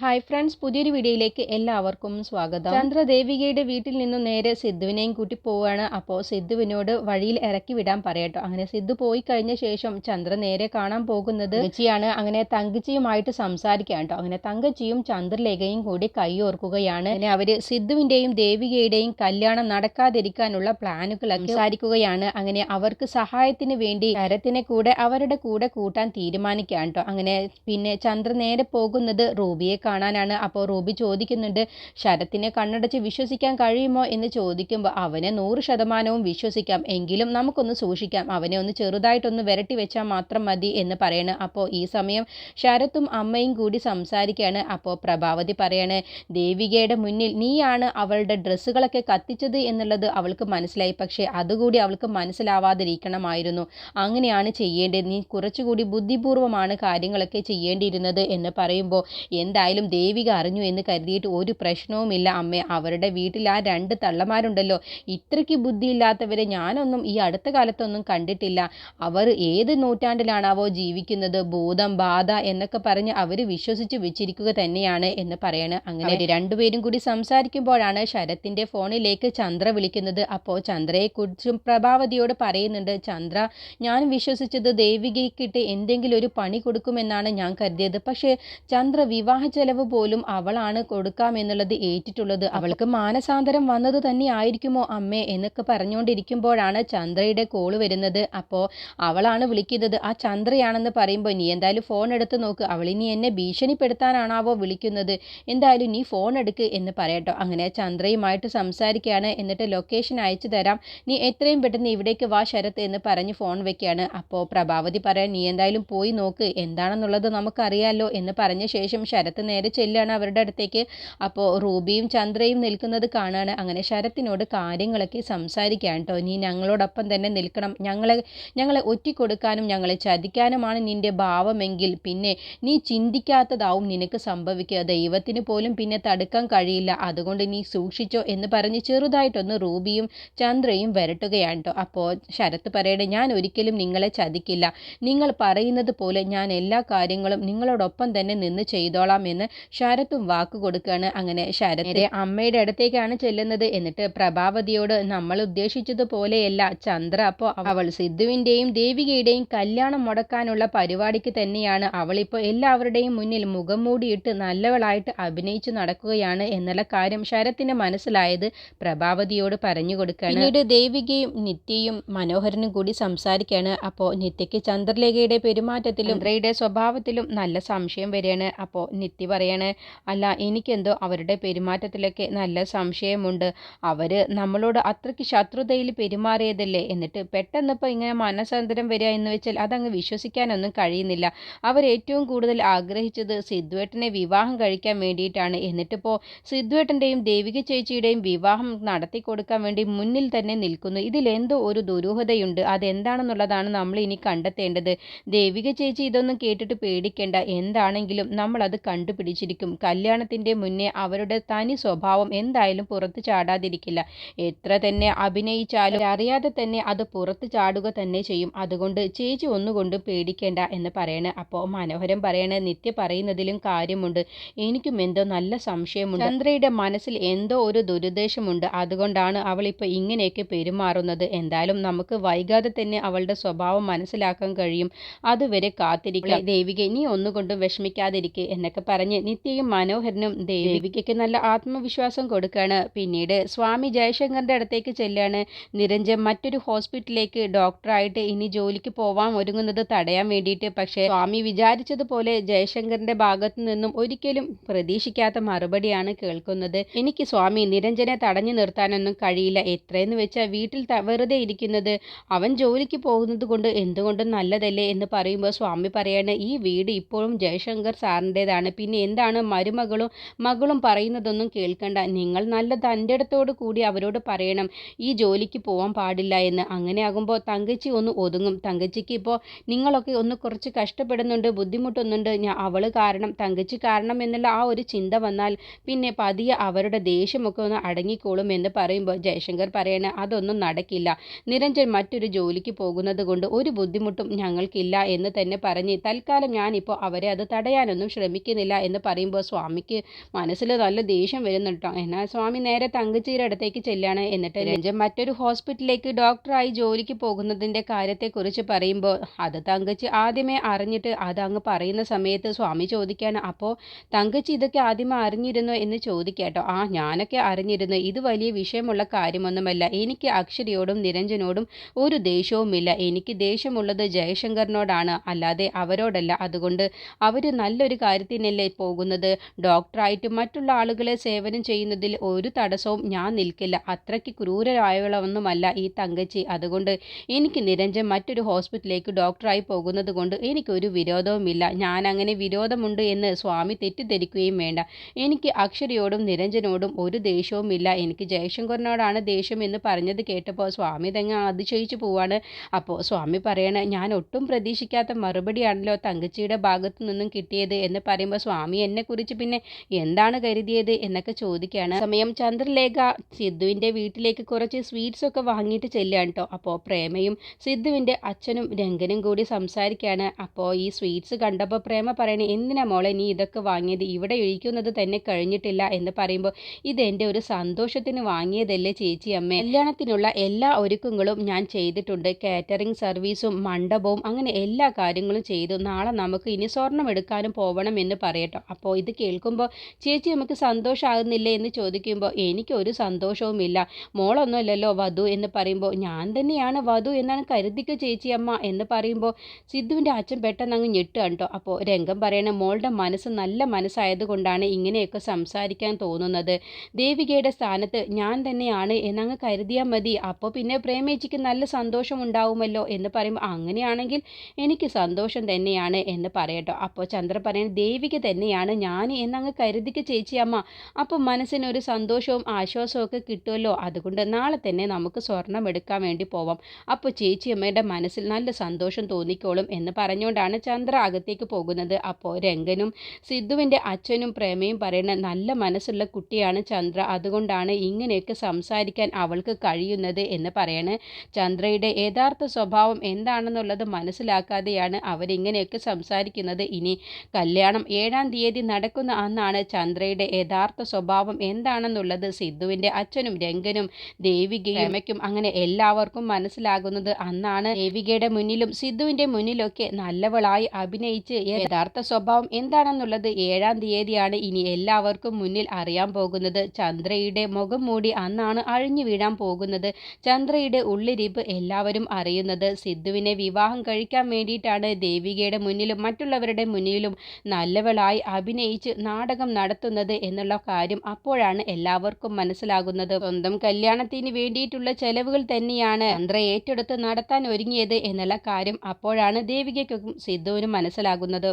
Hi friends പുതിയൊരു വീഡിയോയിലേക്ക് എല്ലാവർക്കും സ്വാഗതം. ചന്ദ്രദേവികയുടെ വീട്ടിൽ നിന്നും നേരെ സിദ്ധുവിനെയും കൂട്ടി പോവുകയാണ് അപ്പോൾ സിദ്ധുവിനോട് വഴിയിൽ ഇറക്കി വിടാൻ പറയട്ടോ. അങ്ങനെ സിദ്ധു പോയി കഴിഞ്ഞ ശേഷം ചന്ദ്ര നേരെ കാണാൻ പോകുന്നത് തങ്കച്ചിയാണ്. അങ്ങനെ തങ്കച്ചിയുമായിട്ട് സംസാരിക്കാൻ കേട്ടോ അങ്ങനെ തങ്കച്ചിയും ചന്ദ്രലേഖയും കൂടി കൈയോർക്കുകയാണ് അങ്ങനെ അവർ സിദ്ധുവിന്റെയും ദേവികയുടെയും കല്യാണം നടക്കാതിരിക്കാനുള്ള പ്ലാനുകൾ സംസാരിക്കുകയാണ്. അങ്ങനെ അവർക്ക് സഹായത്തിന് വേണ്ടി കരത്തിനെ കൂടെ അവരുടെ കൂടെ കൂട്ടാൻ തീരുമാനിക്കുകയാണ് കേട്ടോ അങ്ങനെ പിന്നെ ചന്ദ്ര നേരെ പോകുന്നത് റൂബിയെ കാണാനാണ് അപ്പോൾ റൂബി ചോദിക്കുന്നുണ്ട് ശരത്തിനെ കണ്ണടച്ച് വിശ്വസിക്കാൻ കഴിയുമോ? എന്ന് ചോദിക്കുമ്പോൾ അവനെ നൂറ് ശതമാനവും വിശ്വസിക്കാം എങ്കിലും നമുക്കൊന്ന് സൂക്ഷിക്കാം അവനെ ഒന്ന് ചെറുതായിട്ടൊന്ന് വിരട്ടി വെച്ചാൽ മാത്രം മതി എന്ന് പറയണ്. അപ്പോൾ ഈ സമയം ശരത്തും അമ്മയും കൂടി സംസാരിക്കുകയാണ്. അപ്പോൾ പ്രഭാവതി പറയാണ് ദേവികയുടെ മുന്നിൽ നീയാണ് അവളുടെ ഡ്രസ്സുകളൊക്കെ കത്തിച്ചത് എന്നുള്ളത് അവൾക്ക് മനസ്സിലായി പക്ഷേ അതുകൂടി അവൾക്ക് മനസ്സിലാവാതിരിക്കണമായിരുന്നു. അങ്ങനെയാണ് ചെയ്യേണ്ടത്. നീ കുറച്ചുകൂടി ബുദ്ധിപൂർവമാണ് കാര്യങ്ങളൊക്കെ ചെയ്യേണ്ടിയിരുന്നത് എന്ന് പറയുമ്പോൾ എന്തായാലും ദേവിക അറിഞ്ഞു എന്ന് കരുതിയിട്ട് ഒരു പ്രശ്നവുമില്ല അമ്മ. അവരുടെ വീട്ടിൽ ആ രണ്ട് തള്ളമാരുണ്ടല്ലോ. ഇത്രയ്ക്ക് ബുദ്ധിയില്ലാത്തവരെ ഞാനൊന്നും ഈ അടുത്ത കാലത്തൊന്നും കണ്ടിട്ടില്ല. അവർ ഏത് നൂറ്റാണ്ടിലാണാവോ ജീവിക്കുന്നത്? ഭൂതം ബാധ എന്നൊക്കെ പറഞ്ഞ് അവർ വിശ്വസിച്ച് വെച്ചിരിക്കുക തന്നെയാണ് എന്ന് പറയണ്. അങ്ങനെ രണ്ടുപേരും കൂടി സംസാരിക്കുമ്പോഴാണ് ശരത്തിന്റെ ഫോണിലേക്ക് ചന്ദ്ര വിളിക്കുന്നത്. അപ്പോൾ ചന്ദ്രയെക്കുറിച്ചും പ്രഭാവതിയോട് പറയുന്നുണ്ട് ചന്ദ്ര ഞാൻ വിശ്വസിച്ചത് ദേവികയ്ക്കിട്ട് എന്തെങ്കിലും ഒരു പണി കൊടുക്കുമെന്നാണ് ഞാൻ കരുതിയത്. പക്ഷേ ചന്ദ്ര വിവാഹ ചെലവ് പോലും അവളാണ് കൊടുക്കാമെന്നുള്ളത് ഏറ്റിട്ടുള്ളത്. അവൾക്ക് മാനസാന്തരം വന്നത് തന്നെ ആയിരിക്കുമോ അമ്മേ എന്നൊക്കെ പറഞ്ഞുകൊണ്ടിരിക്കുമ്പോഴാണ് ചന്ദ്രയുടെ കോൾ വരുന്നത്. അപ്പോൾ അവളാണ് വിളിക്കുന്നത്. ആ ചന്ദ്രയാണെന്ന് പറയുമ്പോൾ നീ എന്തായാലും ഫോൺ എടുത്ത് നോക്ക്. അവളിനി എന്നെ ഭീഷണിപ്പെടുത്താനാണാവോ വിളിക്കുന്നത്. എന്തായാലും നീ ഫോൺ എടുക്ക് എന്ന് പറയട്ടോ. അങ്ങനെ ചന്ദ്രയുമായിട്ട് സംസാരിക്കുകയാണ്. എന്നിട്ട് ലൊക്കേഷൻ അയച്ചു തരാം. നീ എത്രയും പെട്ടെന്ന് ഇവിടേക്ക് വാ ശരത്ത് എന്ന് പറഞ്ഞ് ഫോൺ വെക്കുകയാണ്. അപ്പോൾ പ്രഭാവതി പറയാൻ നീ എന്തായാലും പോയി നോക്ക്. എന്താണെന്നുള്ളത് നമുക്കറിയാലോ എന്ന് പറഞ്ഞ ശേഷം ശരത്ത് നേരെ ചെല്ലുകയാണ് അവരുടെ അടുത്തേക്ക്. അപ്പോൾ റൂബിയും ചന്ദ്രയും നിൽക്കുന്നത് കാണുകയാണ്. അങ്ങനെ ശരത്തിനോട് കാര്യങ്ങളൊക്കെ സംസാരിക്കാൻ കേട്ടോ. നീ ഞങ്ങളോടൊപ്പം തന്നെ നിൽക്കണം. ഞങ്ങളെ ഞങ്ങളെ ഒറ്റിക്കൊടുക്കാനും ഞങ്ങളെ ചതിക്കാനുമാണ് നിന്റെ ഭാവമെങ്കിൽ പിന്നെ നീ ചിന്തിക്കാത്തതാവും നിനക്ക് സംഭവിക്കുക. ദൈവത്തിന് പോലും പിന്നെ തടുക്കാൻ കഴിയില്ല. അതുകൊണ്ട് നീ സൂക്ഷിച്ചോ എന്ന് പറഞ്ഞ് ചെറുതായിട്ടൊന്ന് റൂബിയും ചന്ദ്രയും വരട്ടുകയാണ് കേട്ടോ. അപ്പോൾ ശരത്ത് പറയട്ടെ ഞാൻ ഒരിക്കലും നിങ്ങളെ ചതിക്കില്ല. നിങ്ങൾ പറയുന്നത് പോലെ ഞാൻ എല്ലാ കാര്യങ്ങളും നിങ്ങളോടൊപ്പം തന്നെ നിന്ന് ചെയ്തോളാം എന്ന് ശരത്തും വാക്ക് കൊടുക്കുകയാണ് അങ്ങനെ ശരത്തിന്റെ അമ്മയുടെ അടുത്തേക്കാണ് ചെല്ലുന്നത്. എന്നിട്ട് പ്രഭാവതിയോട് നമ്മൾ ഉദ്ദേശിച്ചതുപോലെയല്ല ചന്ദ്ര അപ്പോൾ അവൾ സിദ്ധുവിന്റെയും ദേവികയുടെയും കല്യാണം മുടക്കാനുള്ള പരിപാടിക്ക് തന്നെയാണ്. അവളിപ്പോൾ എല്ലാവരുടെയും മുന്നിൽ മുഖം മൂടിയിട്ട് നല്ലവളായിട്ട് അഭിനയിച്ചു നടക്കുകയാണ് എന്നുള്ള കാര്യം ശരത്തിന് മനസ്സിലായത് പ്രഭാവതിയോട് പറഞ്ഞു കൊടുക്കുകയാണ് പിന്നീട് ദേവികയും നിത്യയും മനോഹരനും കൂടി സംസാരിക്കുകയാണ് അപ്പോൾ നിത്യയ്ക്ക് ചന്ദ്രലേഖയുടെ പെരുമാറ്റത്തിലും ചന്ദ്രയുടെ സ്വഭാവത്തിലും നല്ല സംശയം വരികയാണ്. അപ്പോൾ നിത്യ പറയാണ് അല്ല എനിക്കെന്തോ അവരുടെ പെരുമാറ്റത്തിലൊക്കെ നല്ല സംശയമുണ്ട്. അവർ നമ്മളോട് അത്രയ്ക്ക് ശത്രുതയിൽ പെരുമാറിയതല്ലേ? എന്നിട്ട് പെട്ടെന്ന് ഇപ്പോൾ ഇങ്ങനെ മനസാന്തരം വരിക എന്ന് വെച്ചാൽ അതങ്ങ് വിശ്വസിക്കാനൊന്നും കഴിയുന്നില്ല. അവർ ഏറ്റവും കൂടുതൽ ആഗ്രഹിച്ചത് സിദ്ധുവേട്ടനെ വിവാഹം കഴിക്കാൻ വേണ്ടിയിട്ടാണ്. എന്നിട്ടിപ്പോൾ സിദ്ധുവേട്ടന്റെയും ദേവിക ചേച്ചിയുടെയും വിവാഹം നടത്തി കൊടുക്കാൻ വേണ്ടി മുന്നിൽ തന്നെ നിൽക്കുന്നു. ഇതിലെന്തോ ഒരു ദുരൂഹതയുണ്ട്. അതെന്താണെന്നുള്ളതാണ് നമ്മൾ ഇനി കണ്ടെത്തേണ്ടത്. ദേവിക ചേച്ചി ഇതൊന്നും കേട്ടിട്ട് പേടിക്കേണ്ട. എന്താണെങ്കിലും നമ്മളത് അത് കണ്ടുപിടിച്ചിരിക്കും കല്യാണത്തിന്റെ മുന്നേ അവരുടെ തനി സ്വഭാവം എന്തായാലും പുറത്ത് ചാടാതിരിക്കില്ല. എത്ര തന്നെ അഭിനയിച്ചാലും അറിയാതെ തന്നെ അത് പുറത്ത് ചാടുക തന്നെ ചെയ്യും. അതുകൊണ്ട് ചേച്ചി ഒന്നുകൊണ്ട് പേടിക്കേണ്ട എന്ന് പറയണ. അപ്പോൾ മനോഹരം പറയണ നിത്യ പറയുന്നതിലും കാര്യമുണ്ട്. എനിക്കും എന്തോ നല്ല സംശയമുണ്ട്. ചന്ദ്രയുടെ മനസ്സിൽ എന്തോ ഒരു ദുരുദ്ദേശമുണ്ട്. അതുകൊണ്ടാണ് അവൾ ഇപ്പോൾ ഇങ്ങനെയൊക്കെ പെരുമാറുന്നത്. എന്തായാലും നമുക്ക് വൈകാതെ തന്നെ അവളുടെ സ്വഭാവം മനസ്സിലാക്കാൻ കഴിയും. അതുവരെ കാത്തിരിക്കുക ദേവിക നീ ഒന്നുകൊണ്ടും വിഷമിക്കാതിരിക്കെ എന്നൊക്കെ പറഞ്ഞ് നിത്യയും മനോഹരനും ദേവികയ്ക്ക് നല്ല ആത്മവിശ്വാസം കൊടുക്കുകയാണ് പിന്നീട് സ്വാമി ജയശങ്കറിന്റെ അടുത്തേക്ക് ചെല്ലുകയാണ്. നിരഞ്ജൻ മറ്റൊരു ഹോസ്പിറ്റലിലേക്ക് ഡോക്ടറായിട്ട് ഇനി ജോലിക്ക് പോവാൻ ഒരുങ്ങുന്നത് തടയാൻ വേണ്ടിയിട്ട്. പക്ഷേ സ്വാമി വിചാരിച്ചതുപോലെ ജയശങ്കറിന്റെ ഭാഗത്തു നിന്നും ഒരിക്കലും പ്രതീക്ഷിക്കാത്ത മറുപടിയാണ് കേൾക്കുന്നത്. എനിക്ക് സ്വാമി നിരഞ്ജനെ തടഞ്ഞു നിർത്താനൊന്നും കഴിയില്ല. എത്രയെന്ന് വെച്ചാൽ വീട്ടിൽ വെറുതെ ഇരിക്കുന്നത്. അവൻ ജോലിക്ക് പോകുന്നത് കൊണ്ട് എന്തുകൊണ്ടും നല്ലതല്ലേ എന്ന് പറയുമ്പോൾ സ്വാമി പറയാണ് ഈ വീട് ഇപ്പോഴും ജയശങ്കർ സാറിന്റെതാണ് പിന്നെ എന്താണ് മരുമകളും മകളും പറയുന്നതൊന്നും കേൾക്കണ്ട. നിങ്ങൾ നല്ല തന്റെ അടുത്തോട് കൂടി അവരോട് പറയണം. ഈ ജോലിക്ക് പോകാൻ പാടില്ല എന്ന്. അങ്ങനെ ആകുമ്പോൾ തങ്കച്ചി ഒന്ന് ഒതുങ്ങും. തങ്കച്ചിക്ക് ഇപ്പോൾ നിങ്ങളൊക്കെ ഒന്ന് കുറച്ച് കഷ്ടപ്പെടുന്നുണ്ട് ബുദ്ധിമുട്ടുന്നുണ്ട്. ഞാൻ അവൾ കാരണം തങ്കച്ചി കാരണം എന്നുള്ള ആ ഒരു ചിന്ത വന്നാൽ പിന്നെ പതിയെ അവരുടെ ദേഷ്യമൊക്കെ ഒന്ന് അടങ്ങിക്കോളും എന്ന് പറയുമ്പോൾ ജയശങ്കർ പറയണ അതൊന്നും നടക്കില്ല. നിരഞ്ജൻ മറ്റൊരു ജോലിക്ക് പോകുന്നത് കൊണ്ട് ഒരു ബുദ്ധിമുട്ടും ഞങ്ങൾക്കില്ല എന്ന് തന്നെ പറഞ്ഞ് തൽക്കാലം ഞാനിപ്പോൾ അവരെ അത് തടയാനൊന്നും ശ്രമിക്കുന്നില്ല എന്ന് പറയുമ്പോൾ സ്വാമിക്ക് മനസ്സിൽ നല്ല ദേഷ്യം വരുന്നുണ്ടോ എന്നാൽ സ്വാമി നേരെ തങ്കച്ചിയുടെ അടുത്തേക്ക് ചെല്ലാണ്. എന്നിട്ട് രഞ്ജൻ മറ്റൊരു ഹോസ്പിറ്റലിലേക്ക് ഡോക്ടറായി ജോലിക്ക് പോകുന്നതിന്റെ കാര്യത്തെക്കുറിച്ച് പറയുമ്പോൾ അത് തങ്കച്ചി ആദ്യമേ അറിഞ്ഞിട്ട് അത് അങ്ങ് പറയുന്ന സമയത്ത് സ്വാമി ചോദിക്കാൻ അപ്പോൾ തങ്കച്ചി ഇതൊക്കെ ആദ്യമേ അറിഞ്ഞിരുന്നോ? എന്ന് ചോദിക്കാട്ടോ ആ ഞാനൊക്കെ അറിഞ്ഞിരുന്നു. ഇത് വലിയ വിഷയമുള്ള കാര്യമൊന്നുമല്ല. എനിക്ക് അക്ഷരയോടും നിരഞ്ജനോടും ഒരു ദേഷ്യവുമില്ല. എനിക്ക് ദേഷ്യമുള്ളത് ജയശങ്കറിനോടാണ്. അല്ലാതെ അവരോടല്ല. അതുകൊണ്ട് അവർ നല്ലൊരു കാര്യത്തിനല്ലേ പോകുന്നത്. ഡോക്ടറായിട്ട് മറ്റുള്ള ആളുകളെ സേവനം ചെയ്യുന്നതിൽ ഒരു തടസ്സവും ഞാൻ നിൽക്കില്ല. അത്രയ്ക്ക് ക്രൂരരായവളൊന്നുമല്ല ഈ തങ്കച്ചി. അതുകൊണ്ട് എനിക്ക് നിരഞ്ജൻ മറ്റൊരു ഹോസ്പിറ്റലിലേക്ക് ഡോക്ടറായി പോകുന്നത് കൊണ്ട് എനിക്കൊരു വിരോധവുമില്ല. ഞാൻ അങ്ങനെ വിരോധമുണ്ട് എന്ന് സ്വാമി തെറ്റിദ്ധരിക്കുകയും വേണ്ട. എനിക്ക് അക്ഷരയോടും നിരഞ്ജനോടും ഒരു ദേഷ്യവുമില്ല. എനിക്ക് ജയശങ്കറിനോടാണ് ദേഷ്യം എന്ന് പറഞ്ഞത് കേട്ടപ്പോൾ സ്വാമി തന്നെ അതിശയിച്ചു പോവാണ്. അപ്പോൾ സ്വാമി പറയണ ഞാൻ ഒട്ടും പ്രതീക്ഷിക്കാത്ത മറുപടിയാണല്ലോ തങ്കച്ചിയുടെ ഭാഗത്തു നിന്നും കിട്ടിയത് എന്ന് പറയുമ്പോൾ സ്വാമി എന്നെക്കുറിച്ച് പിന്നെ എന്താണ് കരുതിയത് എന്നൊക്കെ ചോദിക്കുകയാണ്. സമയം ചന്ദ്രലേഖ സിദ്ധുവിന്റെ വീട്ടിലേക്ക് കുറച്ച് സ്വീറ്റ്സ് ഒക്കെ വാങ്ങിയിട്ട് ചെല്ലുകയാണ് കേട്ടോ അപ്പോൾ പ്രേമയും സിദ്ധുവിന്റെ അച്ഛനും രംഗനും കൂടി സംസാരിക്കുകയാണ്. അപ്പോൾ ഈ സ്വീറ്റ്സ് കണ്ടപ്പോൾ പ്രേമ പറയണേ എന്തിനാ മോളെ നീ ഇതൊക്കെ വാങ്ങിയത്? ഇവിടെ ഇഴിക്കുന്നത് തന്നെ കഴിഞ്ഞിട്ടില്ല എന്ന് പറയുമ്പോൾ ഇതെന്റെ ഒരു സന്തോഷത്തിന് വാങ്ങിയതല്ലേ ചേച്ചി അമ്മ. കല്യാണത്തിനുള്ള എല്ലാ ഒരുക്കങ്ങളും ഞാൻ ചെയ്തിട്ടുണ്ട്. കാറ്ററിംഗ് സർവീസും മണ്ഡപവും അങ്ങനെ എല്ലാ കാര്യങ്ങളും ചെയ്തു. നാളെ നമുക്ക് ഇനി സ്വർണം എടുക്കാനും പോകണം എന്ന് പറയട്ടോ. അപ്പോൾ ഇത് കേൾക്കുമ്പോൾ ചേച്ചി നമുക്ക് സന്തോഷമാകുന്നില്ലേ എന്ന് ചോദിക്കുമ്പോൾ എനിക്കൊരു സന്തോഷവുമില്ല. മോളൊന്നുമല്ലല്ലോ വധു എന്ന് പറയുമ്പോൾ ഞാൻ തന്നെയാണ് വധു എന്നാണ് കരുതിക്ക ചേച്ചി അമ്മ? എന്ന് പറയുമ്പോൾ സിദ്ധുവിന്റെ അച്ഛൻ പെട്ടെന്ന് അങ്ങ് ഞെട്ടുക കേട്ടോ അപ്പോൾ രംഗം പറയണ മോളുടെ മനസ്സ് നല്ല മനസ്സായതുകൊണ്ടാണ് ഇങ്ങനെയൊക്കെ സംസാരിക്കാൻ തോന്നുന്നത്. ദേവികയുടെ സ്ഥാനത്ത് ഞാൻ തന്നെയാണ് എന്നങ്ങ് കരുതിയാൽ മതി. അപ്പോൾ പിന്നെ പ്രേമേച്ചിക്ക് നല്ല സന്തോഷം ഉണ്ടാവുമല്ലോ എന്ന് പറയുമ്പോൾ അങ്ങനെയാണെങ്കിൽ എനിക്ക് സന്തോഷം തന്നെയാണ് എന്ന് പറയട്ടോ. അപ്പോൾ ചന്ദ്ര പറയുന്നത് ദേവിക തന്നെയാണ് ഞാൻ എന്നങ്ങ് കരുതിക്ക് ചേച്ചിയമ്മ അപ്പോൾ മനസ്സിനൊരു സന്തോഷവും ആശ്വാസവും ഒക്കെ കിട്ടുമല്ലോ അതുകൊണ്ട് നാളെ തന്നെ നമുക്ക് സ്വർണം എടുക്കാൻ വേണ്ടി പോവാം. അപ്പോൾ ചേച്ചിയമ്മയുടെ മനസ്സിൽ നല്ല സന്തോഷം തോന്നിക്കോളും എന്ന് പറഞ്ഞുകൊണ്ടാണ് ചന്ദ്ര അകത്തേക്ക് പോകുന്നത്. അപ്പോൾ രംഗനും സിദ്ധുവിന്റെ അച്ഛനും പ്രേമയും പറയുന്ന നല്ല മനസ്സുള്ള കുട്ടിയാണ് ചന്ദ്ര. അതുകൊണ്ടാണ് ഇങ്ങനെയൊക്കെ സംസാരിക്കാൻ അവൾക്ക് കഴിയുന്നത് എന്ന് പറയണ്. ചന്ദ്രയുടെ യഥാർത്ഥ സ്വഭാവം എന്താണെന്നുള്ളത് മനസ്സിലാക്കാതെയാണ് അവരിങ്ങനെയൊക്കെ സംസാരിക്കുന്നത്. ഇനി കല്യാണം ഏഴാം തീയതി നടക്കുന്ന അന്നാണ് ചന്ദ്രയുടെ യഥാർത്ഥ സ്വഭാവം എന്താണെന്നുള്ളത് സിദ്ധുവിന്റെ അച്ഛനും രംഗനും ദേവികയും അങ്ങനെ എല്ലാവർക്കും മനസ്സിലാകുന്നത് അന്നാണ്. ദേവികയുടെ മുന്നിലും സിദ്ധുവിന്റെ മുന്നിലൊക്കെ നല്ലവളായി അഭിനയിച്ച് യഥാർത്ഥ സ്വഭാവം എന്താണെന്നുള്ളത് ഏഴാം തീയതിയാണ് ഇനി എല്ലാവർക്കും മുന്നിൽ അറിയാൻ പോകുന്നത്. ചന്ദ്രയുടെ മുഖം മൂടി അന്നാണ് അഴിഞ്ഞു വീഴാൻ പോകുന്നത്. ചന്ദ്രയുടെ ഉള്ളിരിപ്പ് എല്ലാവരും അറിയുന്നത്. സിദ്ധുവിനെ വിവാഹം കഴിക്കാൻ വേണ്ടിയിട്ടാണ്. ദേവികയുടെ മുന്നിലും മറ്റുള്ളവരുടെ മുന്നിലും നല്ലവളായി അഭിനയിച്ച് നാടകം നടത്തുന്നത് എന്നുള്ള കാര്യം അപ്പോഴാണ് എല്ലാവർക്കും മനസ്സിലാകുന്നത്. സ്വന്തം കല്യാണത്തിന് വേണ്ടിയിട്ടുള്ള ചെലവുകൾ തന്നെയാണ് ചന്ദ്ര ഏറ്റെടുത്ത് നടത്താൻ ഒരുങ്ങിയത് എന്നുള്ള കാര്യം അപ്പോഴാണ് ദേവികയ്ക്കും സിദ്ധുവിനും മനസ്സിലാകുന്നത്.